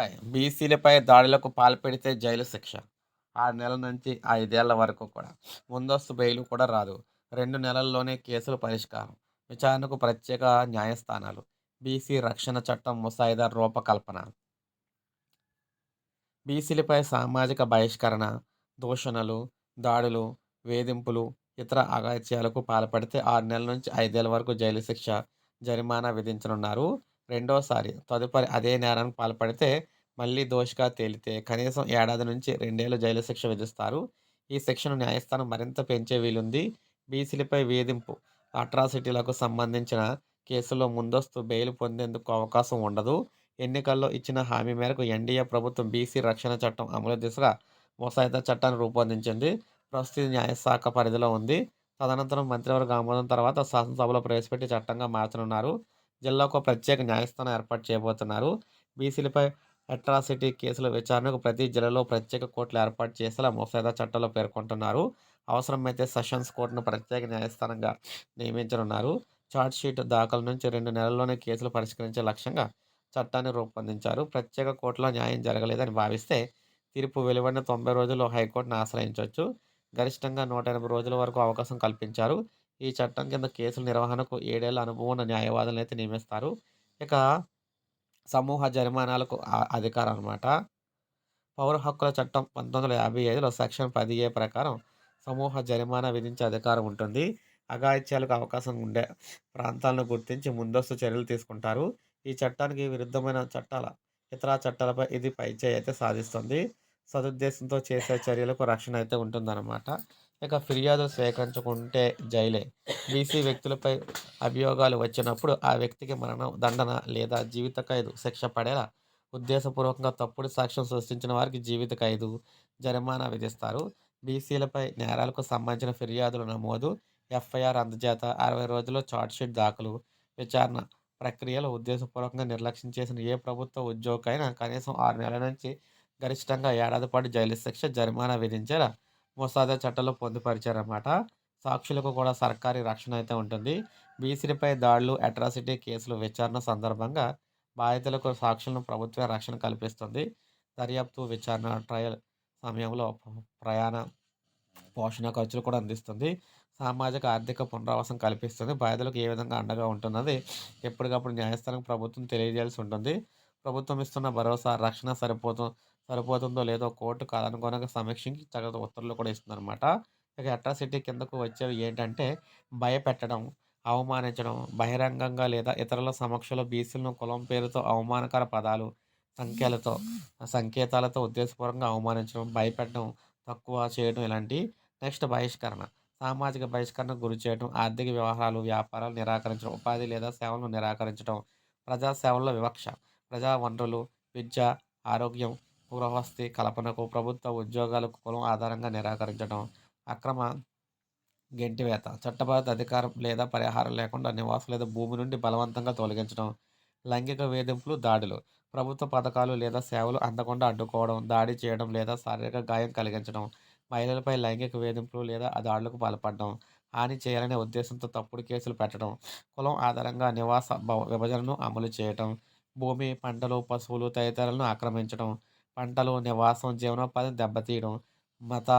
ముప్పై బీసీలపై దాడులకు పాల్పడితే జైలు శిక్ష. ఆరు నెలల నుంచి ఐదేళ్ళ వరకు కూడా ముందస్తు బెయిల్ కూడా రాదు. రెండు నెలల్లోనే కేసులు పరిష్కారం. విచారణకు ప్రత్యేక న్యాయస్థానాలు. బీసీ రక్షణ చట్టం ముసాయిదా రూపకల్పన. బీసీలపై సామాజిక బహిష్కరణ దూషణలు దాడులు వేధింపులు ఇతర అగాత్యాలకు పాల్పడితే ఆరు నెలల నుంచి ఐదేళ్ళ వరకు జైలు శిక్ష జరిమానా విధించనున్నారు. రెండోసారి తదుపరి అదే నేరానికి పాల్పడితే మళ్ళీ దోషిగా తేలితే కనీసం ఏడాది నుంచి రెండేళ్ళు జైలు శిక్ష విధిస్తారు. ఈ శిక్షను న్యాయస్థానం మరింత పెంచే వీలుంది. బీసీలపై వేధింపు అట్రాసిటీలకు సంబంధించిన కేసులో ముందస్తు బెయిల్ పొందేందుకు అవకాశం ఉండదు. ఎన్నికల్లో ఇచ్చిన హామీ మేరకు ఎన్డీఏ ప్రభుత్వం బీసీ రక్షణ చట్టం అమలు దిశగా ముసాయిదా చట్టాన్ని రూపొందించింది. ప్రస్తుత న్యాయశాఖ పరిధిలో ఉంది. తదనంతరం మంత్రివర్గ ఆమోదం తర్వాత శాసనసభలో ప్రవేశపెట్టి చట్టంగా మార్చనున్నారు. జిల్లాకు ప్రత్యేక న్యాయస్థానం ఏర్పాటు చేయబోతున్నారు. బీసీలపై అట్రాసిటీ కేసుల విచారణకు ప్రతి జిల్లాలో ప్రత్యేక కోర్టులు ఏర్పాటు చేసేలా ముసాయిదా చట్టంలో పేర్కొంటున్నారు. అవసరమైతే సెషన్స్ కోర్టును ప్రత్యేక న్యాయస్థానంగా నియమించనున్నారు. షీట్ దాఖలు నుంచి రెండు నెలల్లోనే కేసులు పరిష్కరించే లక్ష్యంగా చట్టాన్ని రూపొందించారు. ప్రత్యేక కోర్టులో న్యాయం జరగలేదని భావిస్తే తీర్పు వెలువడిన తొంభై రోజుల్లో హైకోర్టును ఆశ్రయించవచ్చు గరిష్టంగా నూట ఎనభై రోజుల వరకు అవకాశం కల్పించారు. ఈ చట్టం కింద కేసుల నిర్వహణకు ఏడేళ్ళ అనుభవం ఉన్న న్యాయవాదులను అయితే నియమిస్తారు. ఇక సమూహ జరిమానాలకు అధికారం అనమాట పౌర హక్కుల చట్టం పంతొమ్మిది వందల యాభై ఐదులో సెక్షన్ పది ఏ ప్రకారం సమూహ జరిమానా విధించే అధికారం ఉంటుంది. అఘాయిత్యాలకు అవకాశం ఉండే ప్రాంతాలను గుర్తించి ముందస్తు చర్యలు తీసుకుంటారు. ఈ చట్టానికి విరుద్ధమైన చట్టాల ఇతర చట్టాలపై ఇది పైచే అయితే సాధిస్తుంది. సదుద్దేశంతో చేసే చర్యలకు రక్షణ అయితే ఉంటుందన్నమాట. ఇక ఫిర్యాదులు స్వీకరించుకుంటే జైలే. బీసీ వ్యక్తులపై అభియోగాలు వచ్చినప్పుడు ఆ వ్యక్తికి మరణం దండన లేదా జీవిత ఖైదు శిక్ష పడేలా ఉద్దేశపూర్వకంగా తప్పుడు సాక్ష్యం సృష్టించిన వారికి జీవిత ఖైదు జరిమానా విధిస్తారు. బీసీలపై నేరాలకు సంబంధించిన ఫిర్యాదుల నమోదు ఎఫ్ఐఆర్ అందజేత అరవై రోజుల్లో షీట్ దాఖలు విచారణ ప్రక్రియలో ఉద్దేశపూర్వకంగా నిర్లక్ష్యం చేసిన ఏ ప్రభుత్వ ఉద్యోగైనా కనీసం ఆరు నెలల నుంచి గరిష్టంగా ఏడాది పాటు జైలు శిక్ష జరిమానా విధించేలా ముసాదా చట్టంలో పొందుపరిచారన్నమాట. సాక్షులకు కూడా సర్కారీ రక్షణ అయితే ఉంటుంది. బీసీలపై దాడులు అట్రాసిటీ కేసులు విచారణ సందర్భంగా బాధితులకు సాక్షులను ప్రభుత్వ రక్షణ కల్పిస్తుంది. దర్యాప్తు విచారణ ట్రయల్ సమయంలో ప్రయాణ పోషణ ఖర్చులు కూడా అందిస్తుంది. సామాజిక ఆర్థిక పునరావాసం కల్పిస్తుంది. బాధితులకు ఏ విధంగా అండగా ఉంటున్నది ఎప్పటికప్పుడు న్యాయస్థానం ప్రభుత్వం తెలియజేయాల్సి ఉంటుంది. ప్రభుత్వం ఇస్తున్న భరోసా రక్షణ సరిపోతుంది సరిపోతుందో లేదో కోర్టు కాదనుకోనగా సమీక్షించి తగిన ఉత్తర్వులు కూడా ఇస్తుందన్నమాట. ఇక అట్రాసిటీ కిందకు వచ్చేవి ఏంటంటే భయపెట్టడం అవమానించడం బహిరంగంగా లేదా ఇతరుల సమక్షంలో బీసీలను కులం పేరుతో అవమానకర పదాలు సంఖ్యలతో సంకేతాలతో ఉద్దేశపూర్వకంగా అవమానించడం భయపెట్టడం తక్కువ చేయడం ఇలాంటి నెక్స్ట్ బహిష్కరణ సామాజిక బహిష్కరణకు గురి చేయడం ఆర్థిక వ్యవహారాలు వ్యాపారాలు నిరాకరించడం ఉపాధి లేదా సేవలను నిరాకరించడం ప్రజా సేవల్లో వివక్ష ప్రజా వనరులు విద్య ఆరోగ్యం గృహస్థి కల్పనకు ప్రభుత్వ ఉద్యోగాలకు కులం ఆధారంగా నిరాకరించడం అక్రమ గెంటివేత చట్టబద్ధ అధికారం లేదా పరిహారం లేకుండా నివాసం లేదా భూమి నుండి బలవంతంగా తొలగించడం లైంగిక వేధింపులు దాడులు ప్రభుత్వ పథకాలు లేదా సేవలు అందకుండా అడ్డుకోవడం దాడి చేయడం లేదా శారీరక గాయం కలిగించడం మహిళలపై లైంగిక వేధింపులు లేదా దాడులకు పాల్పడడం హాని చేయాలనే ఉద్దేశంతో తప్పుడు కేసులు పెట్టడం కులం ఆధారంగా నివాస విభజనను అమలు చేయడం భూమి పంటలు పశువులు తదితరాలను ఆక్రమించడం పంటలు నివాసం జీవనోపాధిని దెబ్బతీయడం మత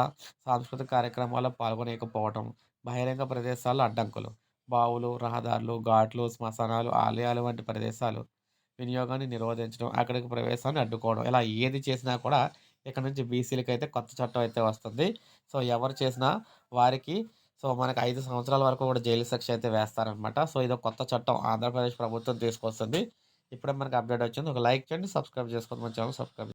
సాంస్కృతిక కార్యక్రమాల్లో పాల్గొనేకపోవటం బహిరంగ ప్రదేశాల్లో అడ్డంకులు బావులు రహదారులు ఘాట్లు శ్మశానాలు ఆలయాలు వంటి ప్రదేశాలు వినియోగాన్ని నిరోధించడం అక్కడికి ప్రవేశాన్ని అడ్డుకోవడం ఇలా ఏది చేసినా కూడా ఇక్కడ నుంచి బీసీలకి అయితే కొత్త చట్టం అయితే వస్తుంది. సో ఎవరు చేసినా వారికి సో మనకు ఐదు సంవత్సరాల వరకు కూడా జైలు శిక్ష అయితే వేస్తారనమాట సో ఇది కొత్త చట్టం ఆంధ్రప్రదేశ్ ప్రభుత్వం తీసుకొస్తుంది. ఇప్పుడే మనకు అప్డేట్ వచ్చింది. ఒక లైక్ చేయండి సబ్స్క్రైబ్ చేసుకోండి. మన ఛానల్ సబ్స్క్రైబ్